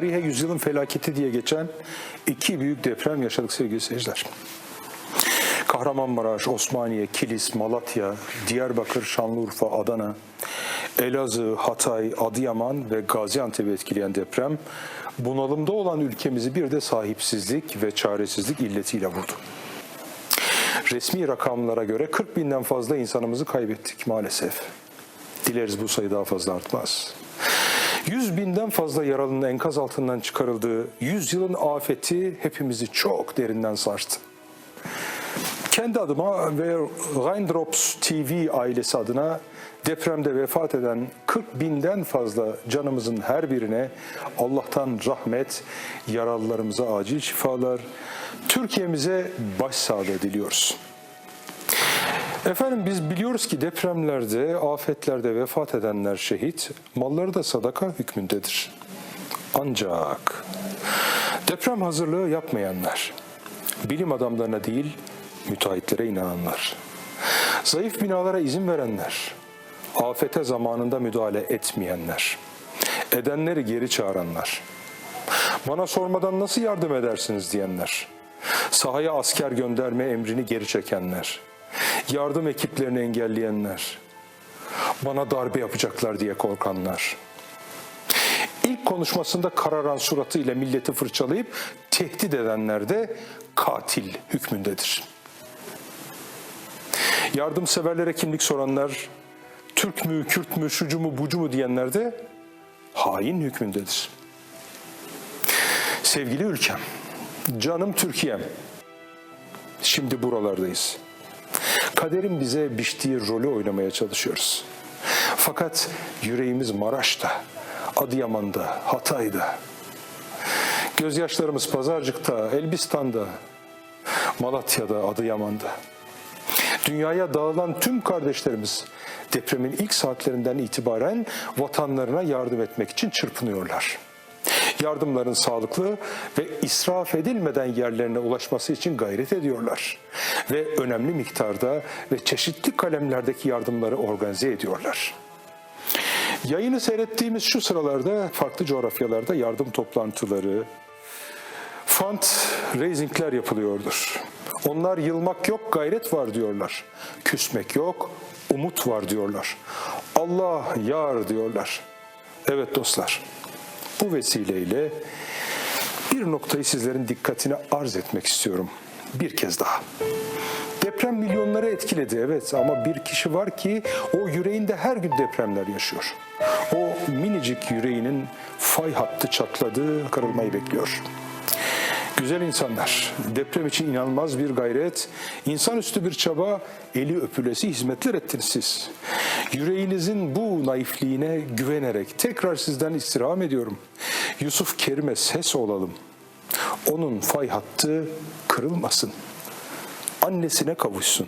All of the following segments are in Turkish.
tarihe yüzyılın felaketi diye geçen iki büyük deprem yaşadık sevgili seyirciler. Kahramanmaraş, Osmaniye, Kilis, Malatya, Diyarbakır, Şanlıurfa, Adana, Elazığ, Hatay, Adıyaman ve Gaziantep'i etkileyen deprem bunalımda olan ülkemizi bir de sahipsizlik ve çaresizlik illetiyle vurdu. Resmi rakamlara göre 40 binden fazla insanımızı kaybettik maalesef. Dileriz bu sayı daha fazla artmaz. 100 binden fazla yaralının enkaz altından çıkarıldığı 100 yılın afeti hepimizi çok derinden sarstı. Kendi adıma ve Raindrops TV ailesi adına depremde vefat eden 40 binden fazla canımızın her birine Allah'tan rahmet, yaralılarımıza acil şifalar, Türkiye'mize başsağlığı diliyoruz. Efendim biz biliyoruz ki depremlerde, afetlerde vefat edenler şehit, malları da sadaka hükmündedir. Ancak deprem hazırlığı yapmayanlar, bilim adamlarına değil müteahhitlere inananlar, zayıf binalara izin verenler, afete zamanında müdahale etmeyenler, edenleri geri çağıranlar, bana sormadan nasıl yardım edersiniz diyenler, sahaya asker gönderme emrini geri çekenler, yardım ekiplerini engelleyenler, bana darbe yapacaklar diye korkanlar, ilk konuşmasında kararan suratıyla milleti fırçalayıp tehdit edenler de katil hükmündedir. Yardımseverlere kimlik soranlar, Türk mü, Kürt mü, şucu mu, bucu mu diyenler de hain hükmündedir. Sevgili ülkem, canım Türkiye'm, şimdi buralardayız. Kaderin bize biçtiği rolü oynamaya çalışıyoruz. Fakat yüreğimiz Maraş'ta, Adıyaman'da, Hatay'da. Gözyaşlarımız Pazarcık'ta, Elbistan'da, Malatya'da, Adıyaman'da. Dünyaya dağılan tüm kardeşlerimiz depremin ilk saatlerinden itibaren vatanlarına yardım etmek için çırpınıyorlar. Yardımların sağlıklı ve israf edilmeden yerlerine ulaşması için gayret ediyorlar. Ve önemli miktarda ve çeşitli kalemlerdeki yardımları organize ediyorlar. Yayını seyrettiğimiz şu sıralarda farklı coğrafyalarda yardım toplantıları, fund raisingler yapılıyordur. Onlar yılmak yok, gayret var diyorlar. Küsmek yok, umut var diyorlar. Allah yar diyorlar. Evet dostlar, bu vesileyle bir noktayı sizlerin dikkatine arz etmek istiyorum. Bir kez daha. Deprem milyonları etkiledi evet ama bir kişi var ki o yüreğinde her gün depremler yaşıyor. O minicik yüreğinin fay hattı çatladı, kırılmayı bekliyor. Güzel insanlar, deprem için inanılmaz bir gayret, insanüstü bir çaba, eli öpülesi hizmetler ettiniz siz. Yüreğinizin bu naifliğine güvenerek tekrar sizden istirham ediyorum. Yusuf Kerim'e ses olalım. Onun fay hattı kırılmasın. Annesine kavuşsun.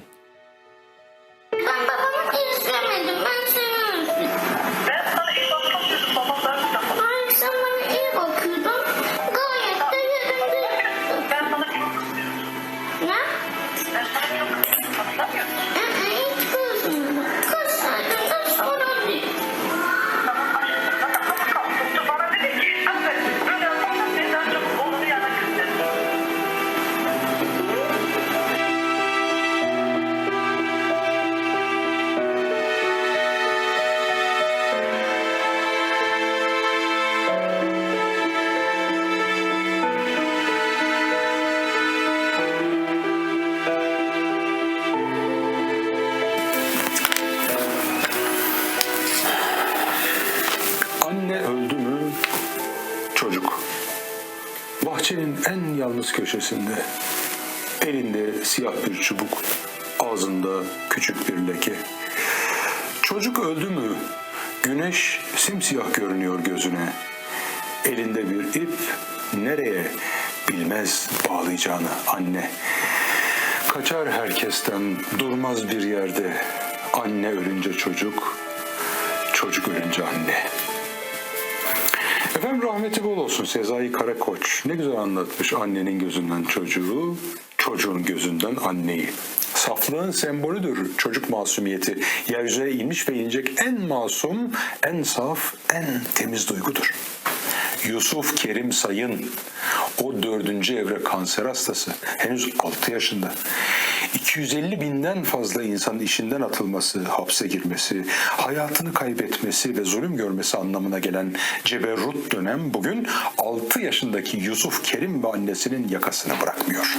Yalnız köşesinde elinde siyah bir çubuk, ağzında küçük bir leke. Çocuk öldü mü güneş simsiyah görünüyor gözüne. Elinde bir ip nereye bilmez bağlayacağını anne. Kaçar herkesten durmaz bir yerde. Anne ölünce çocuk, çocuk ölünce anne. Efendim rahmeti bol olsun Sezai Karakoç. Ne güzel anlatmış annenin gözünden çocuğu, çocuğun gözünden anneyi. Saflığın sembolüdür çocuk masumiyeti. Yeryüzüne inmiş ve inecek en masum, en saf, en temiz duygudur. Yusuf Kerim Sayın, o dördüncü evre kanser hastası, henüz 6 yaşında. 250 binden fazla insanın işinden atılması, hapse girmesi, hayatını kaybetmesi ve zulüm görmesi anlamına gelen ceberrut dönem bugün 6 yaşındaki Yusuf Kerim ve annesinin yakasını bırakmıyor.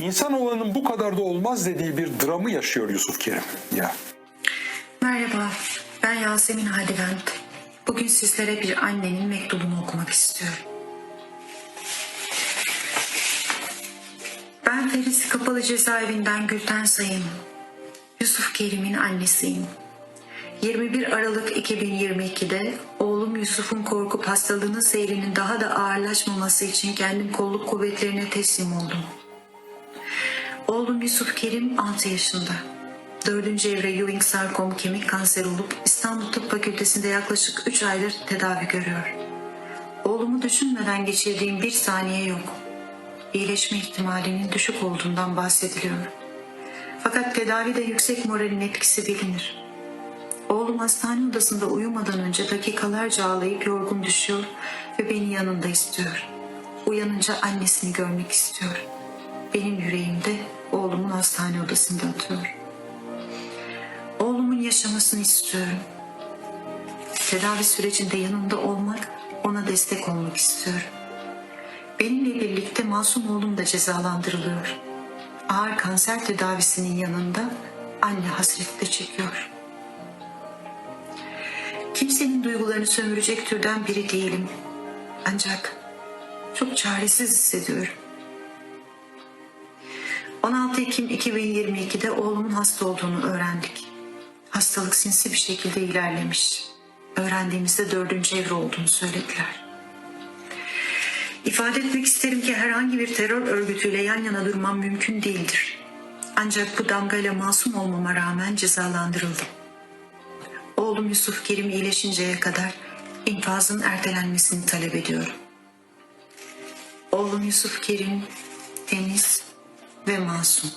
İnsanoğlunun bu kadar da olmaz dediği bir dramı yaşıyor Yusuf Kerim. Ya. Merhaba, ben Yasemin Hadivent. Bugün sizlere bir annenin mektubunu okumak istiyorum. Ben Feris Kapalı Cezaevinden Gülten Sayın. Yusuf Kerim'in annesiyim. 21 Aralık 2022'de oğlum Yusuf'un korkup hastalığının seyrinin daha da ağırlaşmaması için kendim kolluk kuvvetlerine teslim oldum. Oğlum Yusuf Kerim 6 yaşında. Dördüncü evre Ewing sarkom kemik kanseri olup İstanbul Tıp Fakültesi'nde yaklaşık 3 aydır tedavi görüyor. Oğlumu düşünmeden geçirdiğim bir saniye yok. İyileşme ihtimalinin düşük olduğundan bahsediliyor. Fakat tedavide yüksek moralin etkisi bilinir. Oğlum hastane odasında uyumadan önce dakikalarca ağlayıp yorgun düşüyor ve beni yanında istiyor. Uyanınca annesini görmek istiyor. Benim yüreğimde oğlumun hastane odasında atıyor. Oğlumun yaşamasını istiyorum. Tedavi sürecinde yanında olmak, ona destek olmak istiyorum. Benimle birlikte masum oğlum da cezalandırılıyor. Ağır kanser tedavisinin yanında anne hasretle çekiyor. Kimsenin duygularını sömürecek türden biri değilim. Ancak çok çaresiz hissediyorum. 16 Ekim 2022'de oğlumun hasta olduğunu öğrendik. Hastalık sinsi bir şekilde ilerlemiş. Öğrendiğimizde dördüncü evre olduğunu söylediler. İfade etmek isterim ki herhangi bir terör örgütüyle yan yana durmam mümkün değildir. Ancak bu damgayla masum olmama rağmen cezalandırıldım. Oğlum Yusuf Kerim iyileşinceye kadar infazın ertelenmesini talep ediyorum. Oğlum Yusuf Kerim temiz ve masum.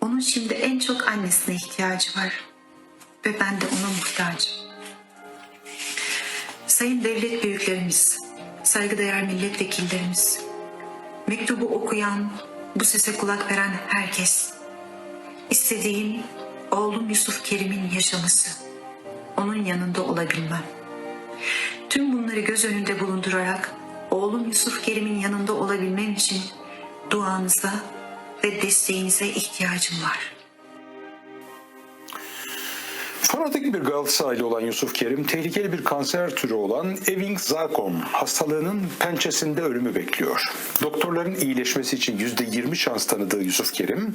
Onun şimdi en çok annesine ihtiyacı var ve ben de ona muhtacım. Sayın devlet büyüklerimiz, saygıdeğer milletvekillerimiz, mektubu okuyan, bu sese kulak veren herkes, istediğim oğlum Yusuf Kerim'in yaşaması, onun yanında olabilmem. Tüm bunları göz önünde bulundurarak oğlum Yusuf Kerim'in yanında olabilmem için duanıza ve desteğinize ihtiyacım var. Fanatik bir Galatasaraylı olan Yusuf Kerim, tehlikeli bir kanser türü olan Ewing sarkom hastalığının pençesinde ölümü bekliyor. Doktorların iyileşmesi için %20 şans tanıdığı Yusuf Kerim,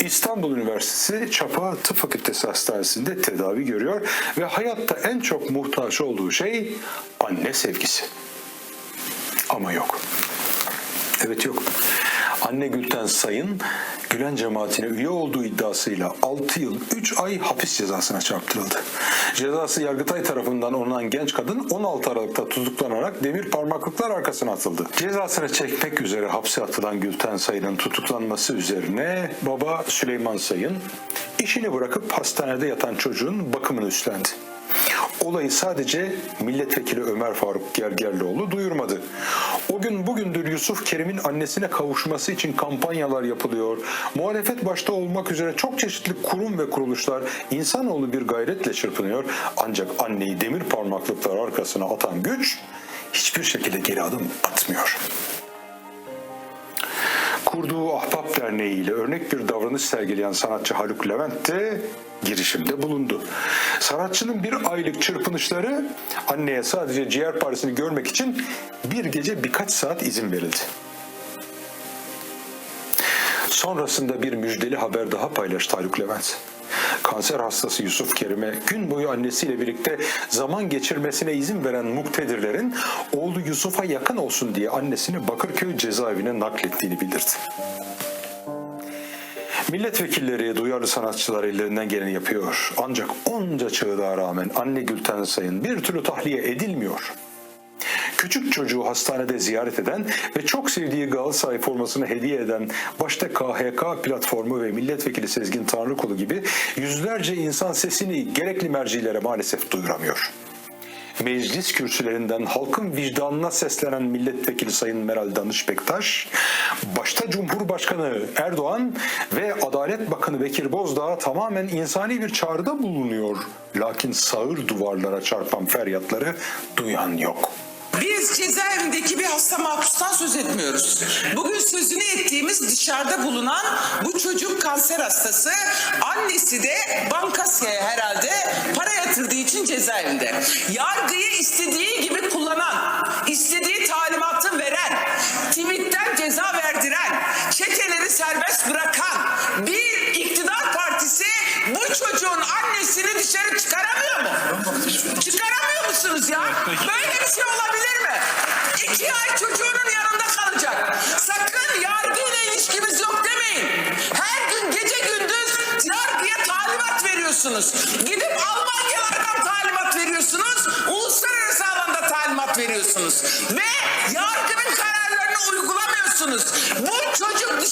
İstanbul Üniversitesi Çapa Tıp Fakültesi Hastanesi'nde tedavi görüyor ve hayatta en çok muhtaç olduğu şey anne sevgisi. Ama yok. Evet yok. Anne Gülten Sayın, Gülen cemaatine üye olduğu iddiasıyla 6 yıl 3 ay hapis cezasına çarptırıldı. Cezası Yargıtay tarafından onanan genç kadın 16 Aralık'ta tutuklanarak demir parmaklıklar arkasına atıldı. Cezasını çekmek üzere hapse atılan Gülten Sayın'ın tutuklanması üzerine baba Süleyman Sayın işini bırakıp hastanede yatan çocuğun bakımını üstlendi. Olayı sadece milletvekili Ömer Faruk Gergerlioğlu duyurmadı. O gün bugündür Yusuf Kerim'in annesine kavuşması için kampanyalar yapılıyor. Muhalefet başta olmak üzere çok çeşitli kurum ve kuruluşlar insanoğlu bir gayretle çırpınıyor. Ancak anneyi demir parmaklıklar arkasına atan güç hiçbir şekilde geri adım atmıyor kurduğu Ahbap Derneği ile örnek bir davranış sergileyen sanatçı Haluk Levent de girişimde bulundu. Sanatçının bir aylık çırpınışları anneye sadece ciğer parisini görmek için bir gece birkaç saat izin verildi. Sonrasında bir müjdeli haber daha paylaştı Haluk Levent. Kanser hastası Yusuf Kerim'e gün boyu annesiyle birlikte zaman geçirmesine izin veren muktedirlerin oğlu Yusuf'a yakın olsun diye annesini Bakırköy cezaevine naklettiğini bildirdi. Milletvekilleri, duyarlı sanatçılar ellerinden geleni yapıyor. Ancak onca çığlığa rağmen anne Gülten Sayın bir türlü tahliye edilmiyor. Küçük çocuğu hastanede ziyaret eden ve çok sevdiği Galatasaray formasını hediye eden başta KHK platformu ve milletvekili Sezgin Tanrıkulu gibi yüzlerce insan sesini gerekli mercilere maalesef duyuramıyor. meclis kürsülerinden halkın vicdanına seslenen milletvekili Sayın Meral Danış Bektaş, başta Cumhurbaşkanı Erdoğan ve Adalet Bakanı Bekir Bozdağ tamamen insani bir çağrıda bulunuyor. Lakin sağır duvarlara çarpan feryatları duyan yok. Cezaevindeki bir hasta mahpustan söz etmiyoruz. Bugün sözünü ettiğimiz dışarıda bulunan bu çocuk kanser hastası annesi de bankasya herhalde para yatırdığı için cezaevinde. Yargıyı istediği gibi kullanan, istediği talimatı veren, tweetten ceza verdiren, çeteleri serbest bırakan bir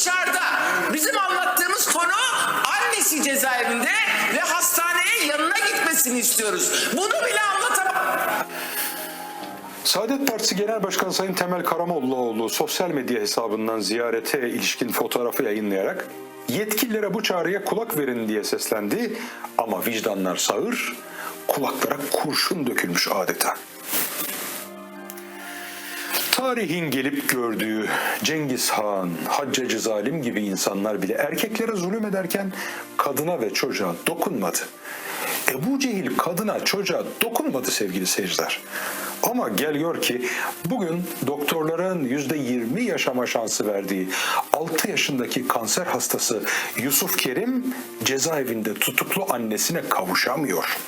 dışarıda. Bizim anlattığımız konu annesi cezaevinde ve hastaneye yanına gitmesini istiyoruz. Bunu bile anlatamam. Saadet Partisi Genel Başkanı Sayın Temel Karamollaoğlu sosyal medya hesabından ziyarete ilişkin fotoğrafı yayınlayarak yetkililere bu çağrıya kulak verin diye seslendi ama vicdanlar sağır, kulaklara kurşun dökülmüş adeta. Tarihin gelip gördüğü Cengiz Han, Haccacı Zalim gibi insanlar bile erkeklere zulüm ederken kadına ve çocuğa dokunmadı. Ebu Cehil kadına çocuğa dokunmadı sevgili seyirciler. Ama gel gör ki bugün doktorların %20 yaşama şansı verdiği 6 yaşındaki kanser hastası Yusuf Kerim cezaevinde tutuklu annesine kavuşamıyor.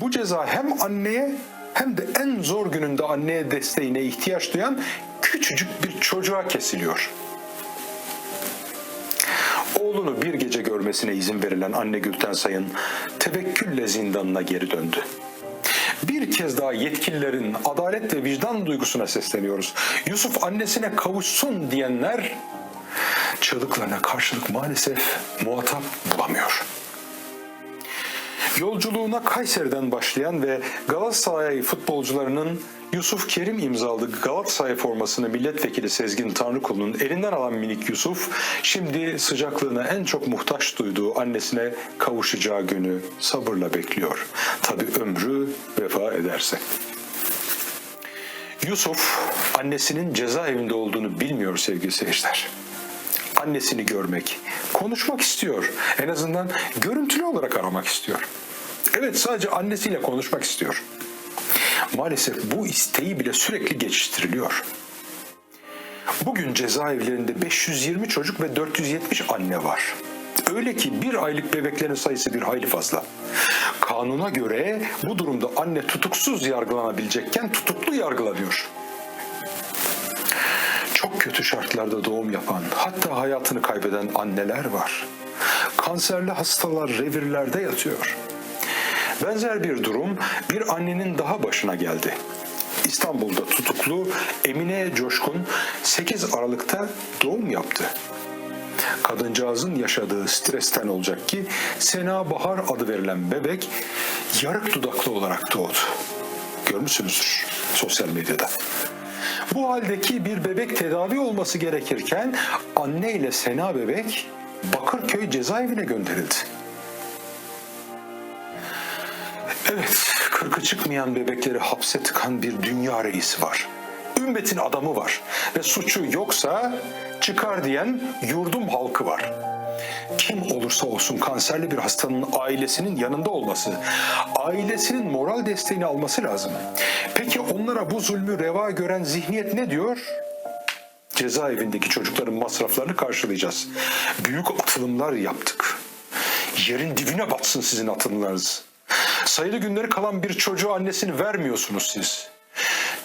Bu ceza hem anneye hem de en zor gününde anneye desteğine ihtiyaç duyan küçücük bir çocuğa kesiliyor. Oğlunu bir gece görmesine izin verilen anne Gülten Sayın tevekkülle zindanına geri döndü. Bir kez daha yetkililerin adalet ve vicdan duygusuna sesleniyoruz. Yusuf annesine kavuşsun diyenler çığlıklarına karşılık maalesef muhatap bulamıyor. Yolculuğuna Kayseri'den başlayan ve Galatasaray futbolcularının Yusuf Kerim imzalı Galatasaray formasını milletvekili Sezgin Tanrıkulu'nun elinden alan minik Yusuf, şimdi sıcaklığına en çok muhtaç duyduğu annesine kavuşacağı günü sabırla bekliyor. Tabi ömrü vefa ederse. Yusuf annesinin cezaevinde olduğunu bilmiyor sevgili seyirciler annesini görmek, konuşmak istiyor. En azından görüntülü olarak aramak istiyor. Evet sadece annesiyle konuşmak istiyor. Maalesef bu isteği bile sürekli geçiştiriliyor. Bugün cezaevlerinde 520 çocuk ve 470 anne var. Öyle ki bir aylık bebeklerin sayısı bir hayli fazla. Kanuna göre bu durumda anne tutuksuz yargılanabilecekken tutuklu yargılanıyor çok kötü şartlarda doğum yapan, hatta hayatını kaybeden anneler var. Kanserli hastalar revirlerde yatıyor. Benzer bir durum bir annenin daha başına geldi. İstanbul'da tutuklu Emine Coşkun 8 Aralık'ta doğum yaptı. Kadıncağızın yaşadığı stresten olacak ki Sena Bahar adı verilen bebek yarık dudaklı olarak doğdu. Görmüşsünüzdür sosyal medyada. Bu haldeki bir bebek tedavi olması gerekirken anne ile Sena bebek Bakırköy cezaevine gönderildi. Evet, kırkı çıkmayan bebekleri hapse tıkan bir dünya reisi var. Ümmetin adamı var ve suçu yoksa çıkar diyen yurdum halkı var. Kim olursa olsun kanserli bir hastanın ailesinin yanında olması, ailesinin moral desteğini alması lazım. Peki onlara bu zulmü reva gören zihniyet ne diyor? Cezaevindeki çocukların masraflarını karşılayacağız. Büyük atılımlar yaptık. Yerin dibine batsın sizin atılımlarınız. Sayılı günleri kalan bir çocuğu annesini vermiyorsunuz siz.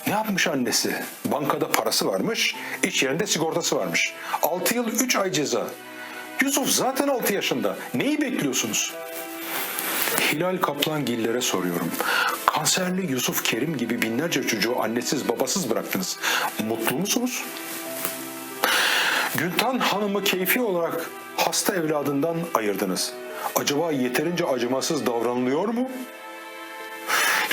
Ne yapmış annesi? Bankada parası varmış, iç yerinde sigortası varmış. 6 yıl 3 ay ceza. Yusuf zaten 6 yaşında. Neyi bekliyorsunuz? Hilal Kaplangillere soruyorum. Kanserli Yusuf Kerim gibi binlerce çocuğu annesiz babasız bıraktınız. Mutlu musunuz? Gültan Hanım'ı keyfi olarak hasta evladından ayırdınız. Acaba yeterince acımasız davranılıyor mu?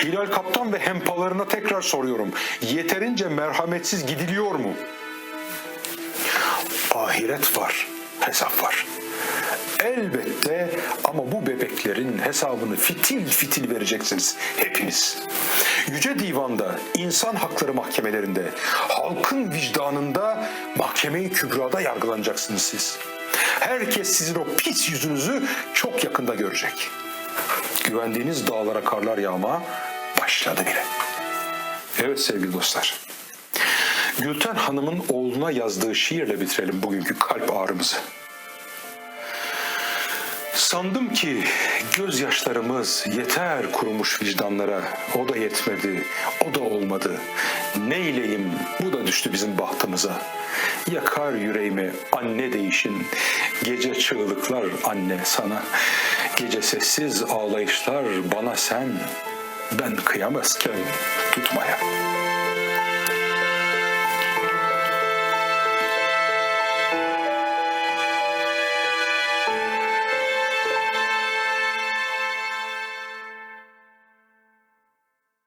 Hilal Kaptan ve hempalarına tekrar soruyorum. Yeterince merhametsiz gidiliyor mu? Ahiret var, hesap var. Elbette ama bu bebeklerin hesabını fitil fitil vereceksiniz hepiniz. Yüce Divan'da, insan hakları mahkemelerinde, halkın vicdanında, mahkeme-i kübrada yargılanacaksınız siz. Herkes sizin o pis yüzünüzü çok yakında görecek. Güvendiğiniz dağlara karlar yağma başladı bile. Evet sevgili dostlar. Gülten Hanım'ın oğluna yazdığı şiirle bitirelim bugünkü kalp ağrımızı. Sandım ki gözyaşlarımız yeter kurumuş vicdanlara. O da yetmedi, o da olmadı. Neyleyim bu da düştü bizim bahtımıza. Yakar yüreğimi anne değişin. Gece çığlıklar anne sana. Gece sessiz ağlayışlar bana sen. Ben kıyamazken tutmaya.